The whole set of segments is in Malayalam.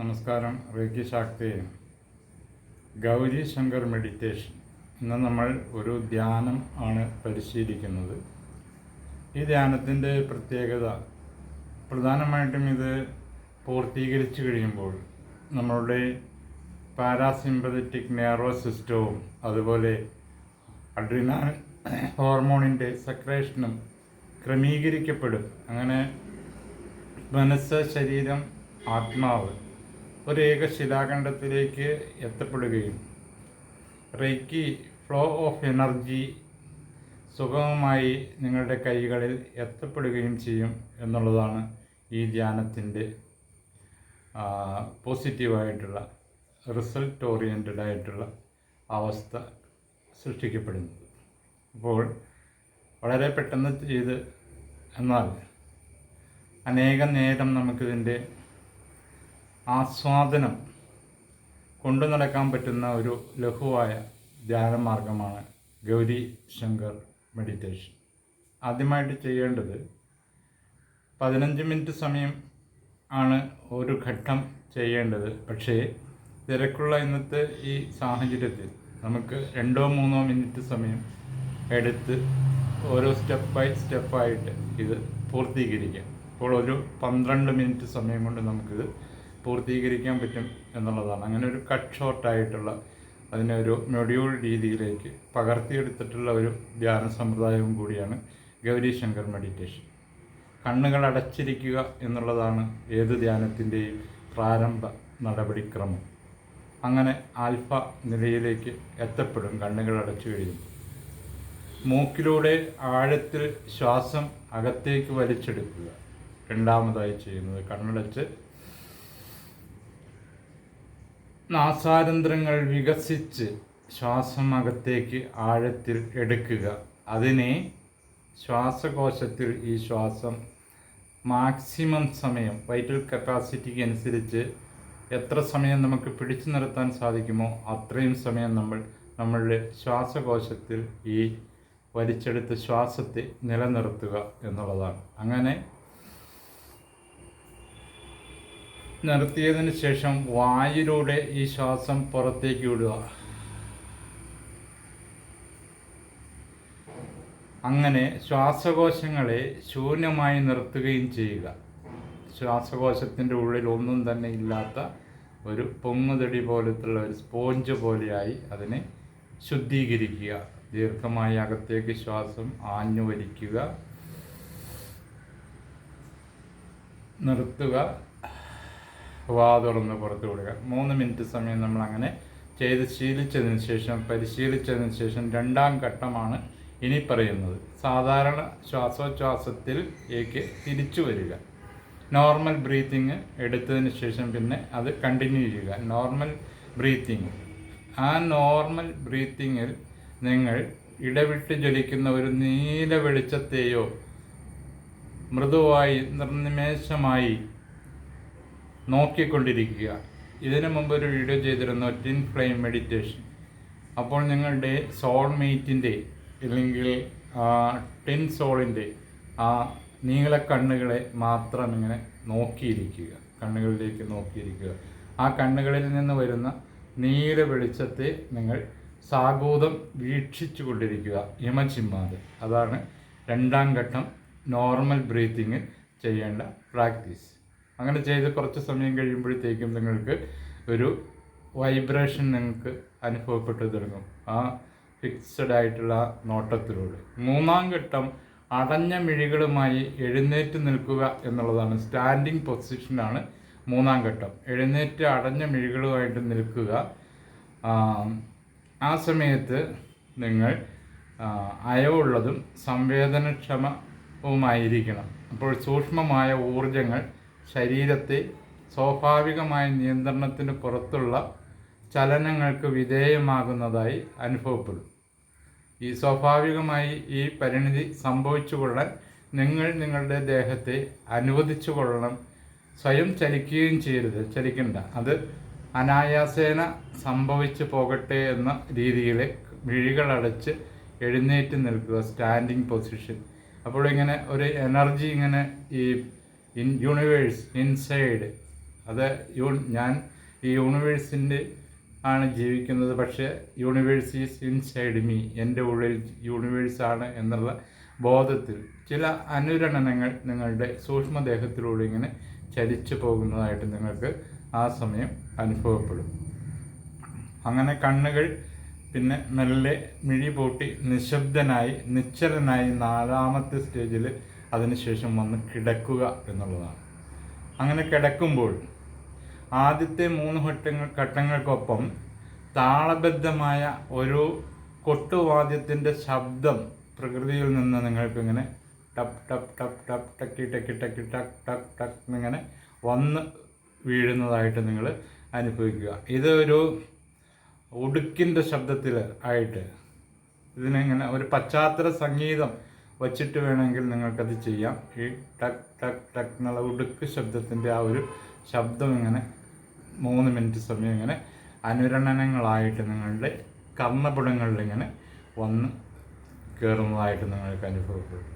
നമസ്കാരം റേക്കി ശാക്തി ഗൗരി ശങ്കർ മെഡിറ്റേഷൻ ഇന്ന് നമ്മൾ ഒരു ധ്യാനം ആണ് പരിശീലിക്കുന്നത്. ഈ ധ്യാനത്തിന്റെ പ്രത്യേകത പ്രധാനമായിട്ടും ഇത് പൂർത്തീകരിച്ചു കഴിയുമ്പോൾ നമ്മളുടെ പാരാസിമ്പതറ്റിക് നെയറോ സിസ്റ്റവും അതുപോലെ അഡ്രിനാൽ ഹോർമോണിന്റെ സെക്രേഷനും ക്രമീകരിക്കപ്പെടും. അങ്ങനെ മനസ്സ് ശരീരം ആത്മാവ് ഒരു ഏക ശിലാഖണ്ഡത്തിലേക്ക് എത്തപ്പെടുകയും റേക്കി ഫ്ലോ ഓഫ് എനർജി സുഗമമായി നിങ്ങളുടെ കൈകളിൽ എത്തപ്പെടുകയും ചെയ്യും എന്നുള്ളതാണ് ഈ ധ്യാനത്തിന്റെ പോസിറ്റീവായിട്ടുള്ള റിസൾട്ട് ഓറിയന്റഡ് ആയിട്ടുള്ള അവസ്ഥ സൃഷ്ടിക്കപ്പെടുന്നത്. അപ്പോൾ വളരെ പെട്ടെന്ന് ചെയ്ത് എന്നാൽ അനേകം നേരം നമുക്കിതിന്റെ ആസ്വാദനം കൊണ്ടു നടക്കാൻ പറ്റുന്ന ഒരു ലഘുവായ ധ്യാനമാർഗമാണ് ഗൗരി ശങ്കർ മെഡിറ്റേഷൻ. ആദ്യമായിട്ട് ചെയ്യേണ്ടത് പതിനഞ്ച് മിനിറ്റ് സമയം ആണ് ഒരു ഘട്ടം ചെയ്യേണ്ടത്. പക്ഷേ തിരക്കുള്ള ഇന്നത്തെ ഈ സാഹചര്യത്തിൽ നമുക്ക് രണ്ടോ മൂന്നോ മിനിറ്റ് സമയം എടുത്ത് ഓരോ സ്റ്റെപ്പ് ബൈ സ്റ്റെപ്പായിട്ട് ഇത് പൂർത്തീകരിക്കാം. അപ്പോൾ ഒരു പന്ത്രണ്ട് മിനിറ്റ് സമയം കൊണ്ട് നമുക്കിത് പൂർത്തീകരിക്കാൻ പറ്റും എന്നുള്ളതാണ്. അങ്ങനെ ഒരു കട്ട് ഷോർട്ടായിട്ടുള്ള അതിനെ ഒരു മൊഡ്യൂൾ രീതിയിലേക്ക് പകർത്തിയെടുത്തിട്ടുള്ള ഒരു ധ്യാന സമ്പ്രദായവും കൂടിയാണ് ഗൗരീശങ്കർ മെഡിറ്റേഷൻ കണ്ണുകൾ അടച്ചിരിക്കുക എന്നുള്ളതാണ് ഏത് ധ്യാനത്തിന്റെയും പ്രാരംഭ നടപടിക്രമം. അങ്ങനെ ആൽഫ നിലയിലേക്ക് എത്തപ്പെടും കണ്ണുകൾ അടച്ചു കഴിയും മൂക്കിലൂടെ ആഴത്തിൽ ശ്വാസം അകത്തേക്ക് വലിച്ചെടുക്കുക. രണ്ടാമതായി ചെയ്യുന്നത് കണ്ണടച്ച് നാസാരന്ധ്രങ്ങൾ വികസിച്ച് ശ്വാസം അകത്തേക്ക് ആഴത്തിൽ എടുക്കുക. അതിനെ ശ്വാസകോശത്തിൽ ഈ ശ്വാസം മാക്സിമം സമയം വൈറ്റൽ കപ്പാസിറ്റിക്ക് അനുസരിച്ച് എത്ര സമയം നമുക്ക് പിടിച്ചു നിർത്താൻ സാധിക്കുമോ അത്രയും സമയം നമ്മൾ നമ്മളുടെ ശ്വാസകോശത്തിൽ ഈ വലിച്ചെടുത്ത ശ്വാസത്തെ നിലനിർത്തുക എന്നുള്ളതാണ്. അങ്ങനെ നിർത്തിയതിന് ശേഷം വായിലൂടെ ഈ ശ്വാസം പുറത്തേക്ക് വിടുക. അങ്ങനെ ശ്വാസകോശങ്ങളെ ശൂന്യമായി നിർത്തുകയും ചെയ്യുക. ശ്വാസകോശത്തിന്റെ ഉള്ളിൽ ഒന്നും തന്നെ ഇല്ലാത്ത ഒരു പൊങ്ങുതടി പോലത്തുള്ള ഒരു സ്പോഞ്ച് പോലെയായി അതിനെ ശുദ്ധീകരിക്കുക. ദീർഘമായി അകത്തേക്ക് ശ്വാസം ആഞ്ഞു വലിക്കുക. നിർത്തുക. വാ തുറന്ന് പുറത്ത് വിടുക മൂന്ന് മിനിറ്റ് സമയം നമ്മൾ അങ്ങനെ ചെയ്ത് ശീലിച്ചതിന് ശേഷം പരിശീലിച്ചതിന് ശേഷം രണ്ടാം ഘട്ടമാണ് ഇനി പറയുന്നത്. സാധാരണ ശ്വാസോച്ഛ്വാസത്തിലേക്ക് തിരിച്ചു വരിക. നോർമൽ ബ്രീത്തിങ് എടുത്തതിന് ശേഷം പിന്നെ അത് കണ്ടിന്യൂ ചെയ്യുക. Normal breathing. ആ നോർമൽ ബ്രീത്തിങ്ങിൽ നിങ്ങൾ ഇടവിട്ട് ജ്വലിക്കുന്ന ഒരു നീല വെളിച്ചത്തെയോ മൃദുവായി നിർനിമേഷമായി നോക്കിക്കൊണ്ടിരിക്കുക. ഇതിനു മുമ്പ് ഒരു വീഡിയോ ചെയ്തിരുന്നു ടിൻ ഫ്ലെയിം മെഡിറ്റേഷൻ അപ്പോൾ നിങ്ങളുടെ സോൾമേറ്റിന്റെ ഇല്ലെങ്കിൽ ടിൻ സോളിന്റെ ആ നീല കണ്ണുകളെ മാത്രം ഇങ്ങനെ നോക്കിയിരിക്കുക. കണ്ണുകളിലേക്ക് നോക്കിയിരിക്കുക. ആ കണ്ണുകളിൽ നിന്ന് വരുന്ന നീല വെളിച്ചത്തെ നിങ്ങൾ സാഗൂതം വീക്ഷിച്ചു കൊണ്ടിരിക്കുക യമചിമ്മാതെ. അതാണ് രണ്ടാം ഘട്ടം. നോർമൽ ബ്രീത്തിങ് ചെയ്യേണ്ട പ്രാക്ടീസ് അങ്ങനെ ചെയ്ത് കുറച്ച് സമയം കഴിയുമ്പോഴത്തേക്കും നിങ്ങൾക്ക് ഒരു വൈബ്രേഷൻ നിങ്ങൾക്ക് അനുഭവപ്പെട്ടു തുടങ്ങും. ആ ഫിക്സഡ് ആയിട്ടുള്ള നോട്ടത്തിലൂടെ. മൂന്നാം ഘട്ടം അടഞ്ഞ മിഴികളുമായി എഴുന്നേറ്റ് നിൽക്കുക എന്നുള്ളതാണ്. സ്റ്റാൻഡിങ് പൊസിഷനാണ് മൂന്നാം ഘട്ടം. എഴുന്നേറ്റ് അടഞ്ഞ മിഴികളുമായിട്ട് നിൽക്കുക. ആ സമയത്ത് നിങ്ങൾ അയവുള്ളതും സംവേദനക്ഷമവുമായിരിക്കണം. അപ്പോൾ സൂക്ഷ്മമായ ഊർജങ്ങൾ ശരീരത്തെ സ്വാഭാവികമായ നിയന്ത്രണത്തിന് പുറത്തുള്ള ചലനങ്ങൾക്ക് വിധേയമാകുന്നതായി അനുഭവപ്പെടും. ഈ സ്വാഭാവികമായി ഈ പരിണിതി സംഭവിച്ചു കൊള്ളാൻ നിങ്ങൾ നിങ്ങളുടെ ദേഹത്തെ അനുവദിച്ചു കൊള്ളണം സ്വയം ചലിക്കുകയും ചെയ്യരുത് ചലിക്കണ്ട. അത് അനായാസേന സംഭവിച്ചു പോകട്ടെ എന്ന രീതിയിൽ മിഴികളടച്ച് എഴുന്നേറ്റ് നിൽക്കുക സ്റ്റാൻഡിങ് പൊസിഷൻ. അപ്പോൾ ഇങ്ങനെ ഒരു എനർജി ഇങ്ങനെ ഈ ഇൻ യൂണിവേഴ്സ് ഇൻസൈഡ്. അത് യൂ ഞാൻ ഈ യൂണിവേഴ്സിന്റെ ആണ് ജീവിക്കുന്നത് പക്ഷേ യൂണിവേഴ്സ് ഈസ് ഇൻസൈഡ് മീ. എന്റെ ഉള്ളിൽ യൂണിവേഴ്സാണ് എന്നുള്ള ബോധത്തിൽ ചില അനുരണനങ്ങൾ നിങ്ങളുടെ സൂക്ഷ്മദേഹത്തിലൂടെ ഇങ്ങനെ ചലിച്ചു പോകുന്നതായിട്ട് നിങ്ങൾക്ക് ആ സമയം അനുഭവപ്പെടും. അങ്ങനെ കണ്ണുകൾ പിന്നെ മെല്ലെ മിഴി പൂട്ടി നിശബ്ദനായി നിശ്ചലനായി നാലാമത്തെ സ്റ്റേജിൽ അതിനുശേഷം വന്ന് കിടക്കുക എന്നുള്ളതാണ്. അങ്ങനെ കിടക്കുമ്പോൾ ആദ്യത്തെ മൂന്ന് ഘട്ടങ്ങൾ ഘട്ടങ്ങൾക്കൊപ്പം താളബദ്ധമായ ഒരു കൊട്ടുവാദ്യത്തിന്റെ ശബ്ദം പ്രകൃതിയിൽ നിന്ന് നിങ്ങൾക്കിങ്ങനെ ടപ്പ് ടപ് ടപ് ടപ് ടക്കി ടക്കി ടക്കി ടക് ടക് ടക്ക് എന്നിങ്ങനെ വന്ന് വീഴുന്നതായിട്ട് നിങ്ങൾ അനുഭവിക്കുക. ഇത് ഒരു ഉടുക്കിന്റെ ശബ്ദത്തിൽ ആയിട്ട് ഇതിനിങ്ങനെ ഒരു പശ്ചാത്തല സംഗീതം വച്ചിട്ട് വേണമെങ്കിൽ നിങ്ങൾക്കത് ചെയ്യാം. ഈ ടക് ടക് ടക് എന്നുള്ള ഉടുക്ക് ശബ്ദത്തിന്റെ ആ ഒരു ശബ്ദം ഇങ്ങനെ മൂന്ന് മിനിറ്റ് സമയം ഇങ്ങനെ അനുരണനങ്ങളായിട്ട് നിങ്ങളുടെ കർണപുടങ്ങളിൽ ഇങ്ങനെ വന്ന് കയറുന്നതായിട്ട് നിങ്ങൾക്ക് അനുഭവപ്പെടും.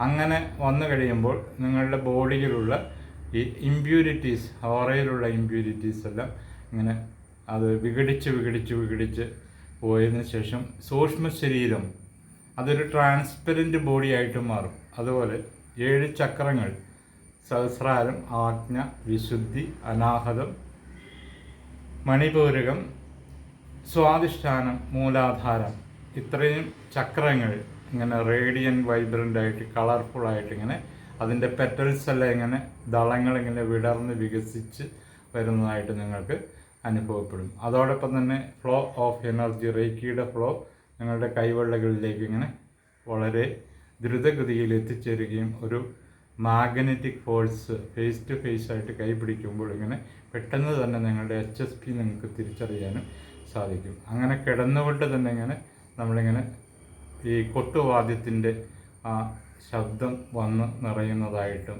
അങ്ങനെ വന്നു കഴിയുമ്പോൾ നിങ്ങളുടെ ബോഡിയിലുള്ള ഈ ഇമ്പ്യൂരിറ്റീസ് ഓറയിലുള്ള ഇമ്പ്യൂരിറ്റീസ് എല്ലാം ഇങ്ങനെ അത് വിഘടിച്ച് വിഘടിച്ച് വിഘടിച്ച് പോയതിന് ശേഷം സൂക്ഷ്മ ശരീരം അതൊരു ട്രാൻസ്പെറന്റ് ബോഡി ആയിട്ട് മാറും. അതുപോലെ ഏഴ് ചക്രങ്ങൾ സഹസ്രാരം ആജ്ഞ വിശുദ്ധി അനാഹതം മണിപൂരകം സ്വാധിഷ്ഠാനം മൂലാധാരം. ഇത്രയും ചക്രങ്ങൾ ഇങ്ങനെ റേഡിയൻ വൈബ്രന്റ് ആയിട്ട് കളർഫുൾ ആയിട്ട് ഇങ്ങനെ അതിന്റെ പെറ്റൽസ് എല്ലാം ഇങ്ങനെ ദളങ്ങൾ ഇങ്ങനെ വിടർന്ന് വികസിച്ച് വരുന്നതായിട്ട് നിങ്ങൾക്ക് അനുഭവപ്പെടും. അതോടൊപ്പം തന്നെ ഫ്ലോ ഓഫ് എനർജി റേക്കിയുടെ ഫ്ലോ നിങ്ങളുടെ കൈവെള്ളകളിലേക്ക് ഇങ്ങനെ വളരെ ദ്രുതഗതിയിൽ എത്തിച്ചേരുകയും ഒരു magnetic force face to face ആയിട്ട് കൈ പിടിക്കുമ്പോൾ ഇങ്ങനെ പെട്ടെന്ന് തന്നെ നിങ്ങളുടെ എച്ച് എസ് പി നിങ്ങൾക്ക് തിരിച്ചറിയാനും സാധിക്കും. അങ്ങനെ കിടന്നുകൊണ്ട് തന്നെ ഇങ്ങനെ നമ്മളിങ്ങനെ ഈ കൊട്ടുവാദ്യത്തിന്റെ ആ ശബ്ദം വന്ന് നിറയുന്നതായിട്ടും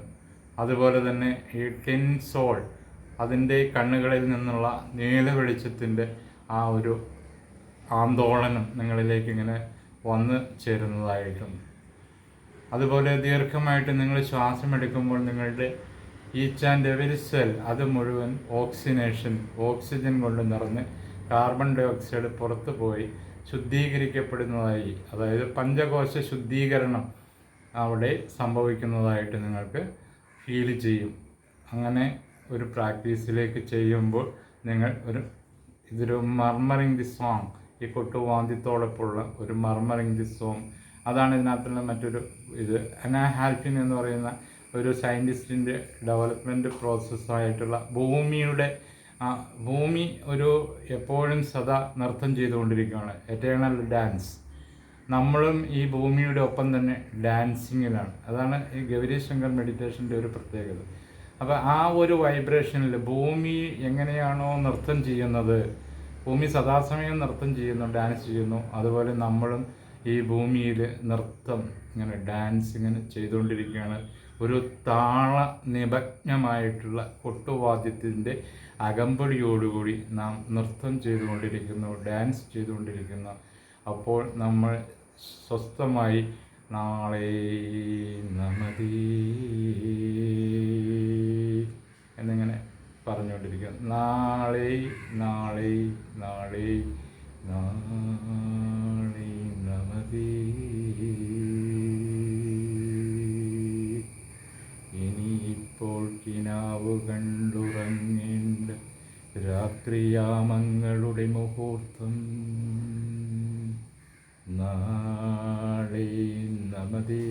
അതുപോലെ തന്നെ ഈ ടെൻ സോൾ അതിന്റെ കണ്ണുകളിൽ നിന്നുള്ള നീല വെളിച്ചത്തിന്റെ ആ ഒരു ആന്തോളനം നിങ്ങളിലേക്ക് ഇങ്ങനെ വന്ന് ചേരുന്നതായിട്ടും അതുപോലെ ദീർഘമായിട്ട് നിങ്ങൾ ശ്വാസം എടുക്കുമ്പോൾ നിങ്ങളുടെ ഈച്ച് ആൻഡ് എവരി സെൽ അത് മുഴുവൻ ഓക്സിനേഷൻ ഓക്സിജൻ കൊണ്ട് നിറഞ്ഞ് കാർബൺ ഡൈ ഓക്സൈഡ് പുറത്തു പോയി ശുദ്ധീകരിക്കപ്പെടുന്നതായി അതായത് പഞ്ചകോശ ശുദ്ധീകരണം അവിടെ സംഭവിക്കുന്നതായിട്ട് നിങ്ങൾക്ക് ഫീൽ ചെയ്യും. അങ്ങനെ ഒരു പ്രാക്ടീസിലേക്ക് ചെയ്യുമ്പോൾ നിങ്ങൾ ഒരു ഇതൊരു മർമറിങ് ദി സോങ് ഈ കൊട്ടുവാന്തിത്തോടൊപ്പമുള്ള ഒരു മർമറിങ് ദി സോങ് അതാണ് ഇതിനകത്തുള്ള മറ്റൊരു ഇത്. അനാ ഹാൽഫിൻ എന്ന് പറയുന്ന ഒരു സയന്റിസ്റ്റിന്റെ ഡെവലപ്മെന്റ് പ്രോസസ്സായിട്ടുള്ള ഭൂമിയുടെ ആ, ഭൂമി ഒരു എപ്പോഴും സദാ നൃത്തം ചെയ്തുകൊണ്ടിരിക്കുകയാണ്. എറ്റേണൽ ഡാൻസ് നമ്മളും ഈ ഭൂമിയുടെ ഒപ്പം തന്നെ ഡാൻസിങ്ങിലാണ്. അതാണ് ഈ ഗൗരി ശങ്കർ മെഡിറ്റേഷന്റെ ഒരു പ്രത്യേകത. അപ്പോൾ ആ ഒരു വൈബ്രേഷനിൽ ഭൂമി എങ്ങനെയാണോ നൃത്തം ചെയ്യുന്നത് ഭൂമി സദാസമയം നൃത്തം ചെയ്യുന്നു ഡാൻസ് ചെയ്യുന്നു. അതുപോലെ നമ്മളും ഈ ഭൂമിയിൽ നൃത്തം ഇങ്ങനെ ഡാൻസ് ഇങ്ങനെ ചെയ്തുകൊണ്ടിരിക്കുകയാണ്. ഒരു താള നിമഗ്നമായിട്ടുള്ള കൊട്ടുവാദ്യത്തിന്റെ അകമ്പടിയോടുകൂടി നാം നൃത്തം ചെയ്തുകൊണ്ടിരിക്കുന്നു ഡാൻസ് ചെയ്തുകൊണ്ടിരിക്കുന്നു. അപ്പോൾ നമ്മൾ സ്വസ്ഥമായി നാളെ നമതി. എന്നിങ്ങനെ പറഞ്ഞുകൊണ്ടിരിക്കുന്നു നാളെ നാളെ നാളെ നാളെ നമതി ഇനിയിപ്പോൾ കിനാവ് കണ്ടുറങ്ങേണ്ട രാത്രിയാമങ്ങളുടെ മുഹൂർത്തം. നാളെ നമതേ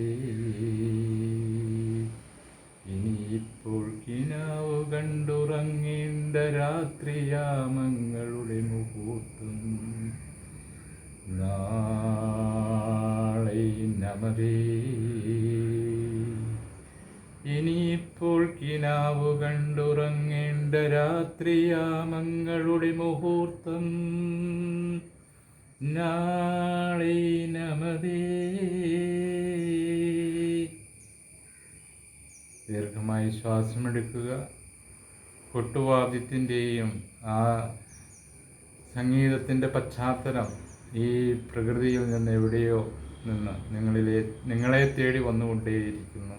ഇനിയിപ്പോൾ കിനാവ് കണ്ടുറങ്ങേണ്ട രാത്രിയാമങ്ങളുടെ മുഹൂർത്തം. നാളെ നമതേ. ഇനിയിപ്പോൾ കിനാവ് കണ്ടുറങ്ങേണ്ട രാത്രിയാമങ്ങളുടെ മുഹൂർത്തം. നാളെ നമതേ. ദീർഘമായി ശ്വാസമെടുക്കുക. കൊട്ടുവാദ്യത്തിന്റെയും ആ സംഗീതത്തിന്റെ പശ്ചാത്തലം ഈ പ്രകൃതിയിൽ നിന്ന് എവിടെയോ നിന്ന് നിങ്ങളിലെ നിങ്ങളെ തേടി വന്നുകൊണ്ടേയിരിക്കുന്നു.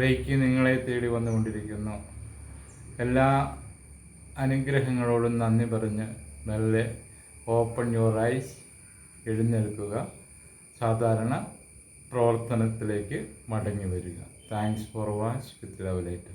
റേക്ക് നിങ്ങളെ തേടി വന്നുകൊണ്ടിരിക്കുന്നു. എല്ലാ അനുഗ്രഹങ്ങളോടും നന്ദി പറഞ്ഞ് മെല്ലെ ഓപ്പൺ യുവർ ഐസ് എഴുന്നേൽക്കുക. സാധാരണ പ്രവർത്തനത്തിലേക്ക് മടങ്ങി വരിക. thanks for watch with love later